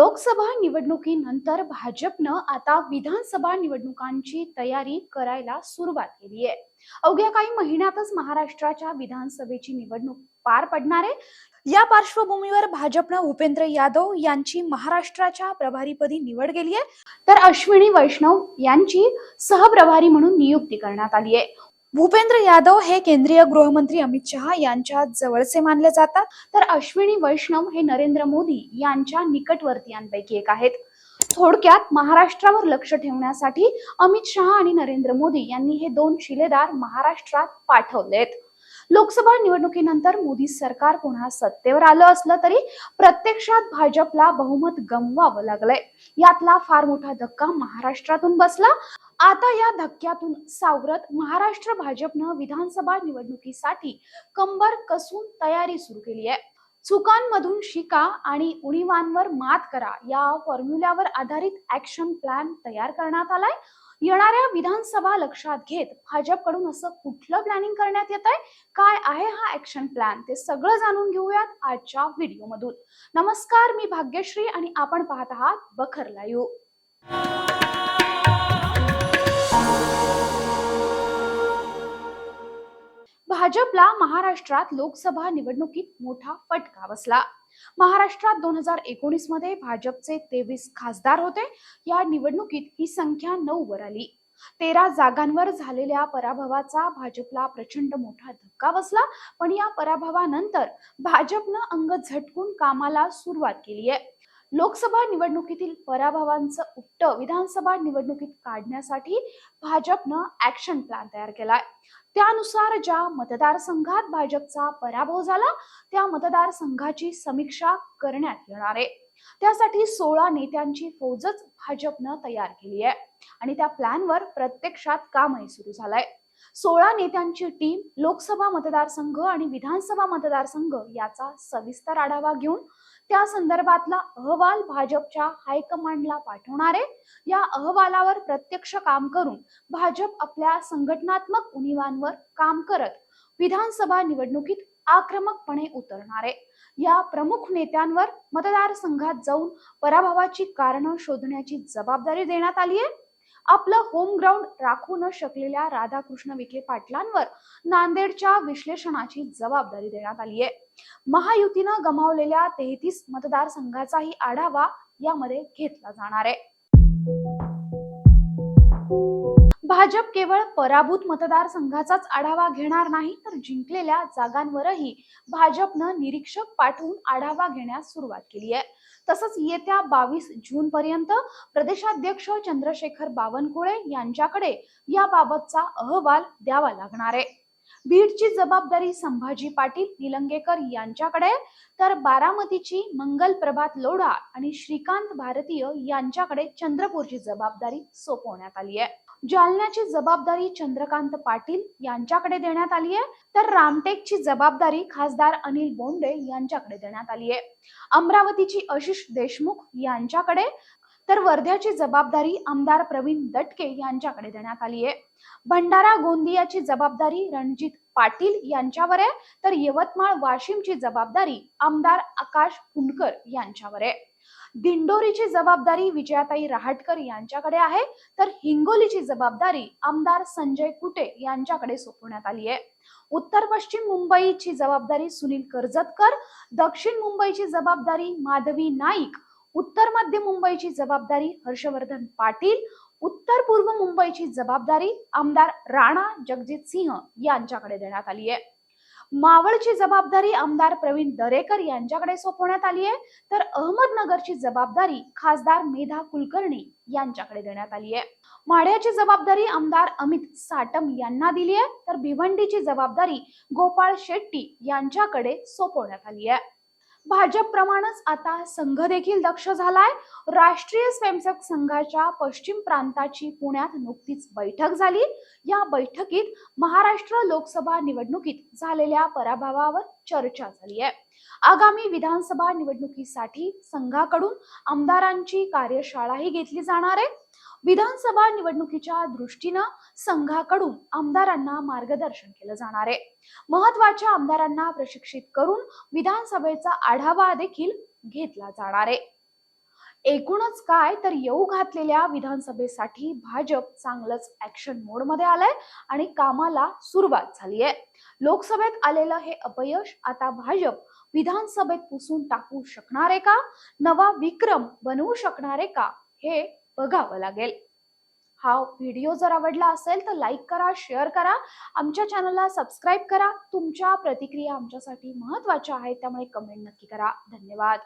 लोकसभा निवडणुकीनंतर भाजपनं आता विधानसभा निवडणुकांची तयारी करायला सुरुवात केली आहे. अवघ्या काही महिन्यातच महाराष्ट्राच्या विधानसभेची निवडणूक पार पडणार आहे. या पार्श्वभूमीवर भाजपनं उपेंद्र यादव यांची महाराष्ट्राच्या प्रभारीपदी निवड केली आहे. तर अश्विनी वैष्णव यांची सहप्रभारी म्हणून नियुक्ती करण्यात आली आहे. भूपेंद्र यादव हे केंद्रीय गृहमंत्री अमित शहा यांच्या जवळचे मानले जातात. तर अश्विनी वैष्णव हे नरेंद्र मोदी यांच्या निकटवर्तीयांपैकी एक आहेत. थोडक्यात महाराष्ट्रावर लक्ष ठेवण्यासाठी अमित शहा आणि नरेंद्र मोदी यांनी हे दोन शिलेदार महाराष्ट्रात पाठवलेत. लोकसभा निवडणुकीनंतर मोदी सरकार पुन्हा सत्तेवर आलं असलं तरी प्रत्यक्षात भाजपला बहुमत गमवावं लागलंय. यातला फार मोठा धक्का महाराष्ट्रातून बसला. आता या धक्क्यातून सावरत महाराष्ट्र भाजपनं विधानसभा निवडणुकीसाठी कंबर कसून तयारी सुरू केली आहे. चुकांमधून शिका आणि उणीवांवर मात करा या फॉर्म्युल्यावर आधारित ऍक्शन प्लॅन तयार करण्यात आलाय. येणाऱ्या विधानसभा लक्षात घेत भाजपकडून असं कुठलं प्लॅनिंग करण्यात येत आहे काय आहे हा ऍक्शन प्लॅन ते सगळं जाणून घेऊयात आजच्या व्हिडिओमधून नमस्कार मी भाग्यश्री आणि आपण पाहत आहात बखर लाईव्ह. भाजपला महाराष्ट्रात लोकसभा निवडणुकीत मोठा फटका बसला. महाराष्ट्रात दोन हजार एकोणीसमध्ये भाजपचे तेवीस खासदार होते. या निवडणुकीत ही संख्या नऊ वर आली. तेरा जागांवर झालेल्या पराभवाचा भाजपला प्रचंड मोठा धक्का बसला. पण या पराभवानंतर भाजपनं अंग झटकून कामाला सुरुवात केली आहे लोकसभा निवडणुकीतील पराभवांचं उपट विधानसभा निवडणुकीत काढण्यासाठी भाजपनं ऍक्शन प्लॅन तयार केलाय. त्यानुसार ज्या मतदारसंघात भाजपचा पराभव झाला त्या मतदारसंघाची समीक्षा करण्यात येणार आहे. त्यासाठी सोळा नेत्यांची फौजच भाजपनं तयार केली आहे आणि त्या प्लॅनवर प्रत्यक्षात कामही सुरू झालंय. सोळा नेत्यांची टीम लोकसभा मतदारसंघ आणि विधानसभा मतदारसंघ याचा सविस्तर आढावा घेऊन त्या संदर्भातला अहवाल भाजपच्या हायकमांडला पाठवणार आहे. या अहवालावर प्रत्यक्ष काम करून भाजप आपल्या संघटनात्मक उणीवांवर काम करत विधानसभा निवडणुकीत आक्रमकपणे उतरणार आहे. या प्रमुख नेत्यांवर मतदारसंघात जाऊन पराभवाची कारणं शोधण्याची जबाबदारी देण्यात आली आहे. आपलं होम ग्राउंड राखू न शकलेल्या राधाकृष्ण विखे पाटलांवर नांदेडच्या विश्लेषणाची जबाबदारी देण्यात आली आहे. महायुतीनं गमावलेल्या तेहतीस मतदारसंघाचाही आढावा यामध्ये घेतला जाणार आहे. भाजप केवळ पराभूत मतदारसंघाचाच आढावा घेणार नाही तर जिंकलेल्या जागांवरही भाजपनं निरीक्षक पाठवून आढावा घेण्यास सुरुवात केली आहे तसंच येत्या बावीस जून पर्यंत प्रदेशाध्यक्ष चंद्रशेखर बावनकुळे यांच्याकडे याबाबतचा अहवाल द्यावा लागणार आहे. बीडची जबाबदारी संभाजी पाटील निलंगेकर यांच्याकडे तर बारामतीची मंगल प्रभात लोढा आणि श्रीकांत भारतीय यांच्याकडे चंद्रपूरची जबाबदारी सोपवण्यात आली आहे जालन्याची जबाबदारी चंद्रकांत पाटील यांच्याकडे देण्यात आली आहे. तर रामटेकची जबाबदारी खासदार अनिल बोंडे यांच्याकडे देण्यात आली आहे. अमरावतीची आशिष देशमुख यांच्याकडे तर वर्ध्याची जबाबदारी आमदार प्रवीण दटके यांच्याकडे देण्यात आली आहे. भंडारा गोंदियाची जबाबदारी रणजित पाटील यांच्यावर आहे. तर यवतमाळ वाशिमची जबाबदारी आमदार आकाश फुंडकर यांच्यावर आहे. दिंडोरीची जबाबदारी विजयाताई रहाटकर यांच्याकडे आहे. तर हिंगोलीची जबाबदारी आमदार संजय कुटे यांच्याकडे सोपवण्यात आली आहे. उत्तर पश्चिम मुंबईची जबाबदारी सुनील कर्जतकर दक्षिण मुंबईची जबाबदारी माधवी नाईक उत्तर मध्य मुंबईची जबाबदारी हर्षवर्धन पाटील उत्तर पूर्व मुंबईची जबाबदारी आमदार राणा जगजित सिंह यांच्याकडे देण्यात आली आहे. मावळची जबाबदारी आमदार प्रवीण दरेकर यांच्याकडे सोपवण्यात आली आहे. तर अहमदनगरची जबाबदारी खासदार मेधा कुलकर्णी यांच्याकडे देण्यात आली आहे. माढ्याची जबाबदारी आमदार अमित साटम यांना दिली आहे. तर भिवंडीची जबाबदारी गोपाळ शेट्टी यांच्याकडे सोपवण्यात आली आहे. भाजपप्रमाणेच आता संघ देखील दक्ष झालाय. राष्ट्रीय स्वयंसेवक संघाच्या पश्चिम प्रांताची पुण्यात नुकतीच बैठक झाली. या बैठकीत महाराष्ट्र लोकसभा निवडणुकीत झालेल्या पराभवावर चर्चा झाली आहे. आगामी विधानसभा निवडणुकीसाठी संघाकडून आमदारांची कार्यशाळाही घेतली जाणार आहे. विधानसभा निवडणुकीच्या दृष्टीनं संघाकडून आमदारांना मार्गदर्शन केलं जाणार आहे. महत्त्वाच्या आमदारांना प्रशिक्षित करून विधानसभेचा आढावा देखील घेतला जाणार आहे. एकूणच काय तर येऊ घातलेल्या विधानसभेसाठी भाजप चांगलंच ऍक्शन मोडमध्ये आलंय आणि कामाला सुरुवात झाली आहे लोकसभेत आलेलं हे अपयश आता भाजप विधानसभेत पुसून टाकू शकणार आहे का? नवा विक्रम बनवू शकणार आहे का? हे बघावं लागेल. हा व्हिडिओ जर आवडला असेल तर लाईक करा शेअर करा. आमच्या चॅनलला सबस्क्राईब करा. तुमच्या प्रतिक्रिया आमच्यासाठी महत्त्वाच्या आहेत त्यामुळे कमेंट नक्की करा. धन्यवाद.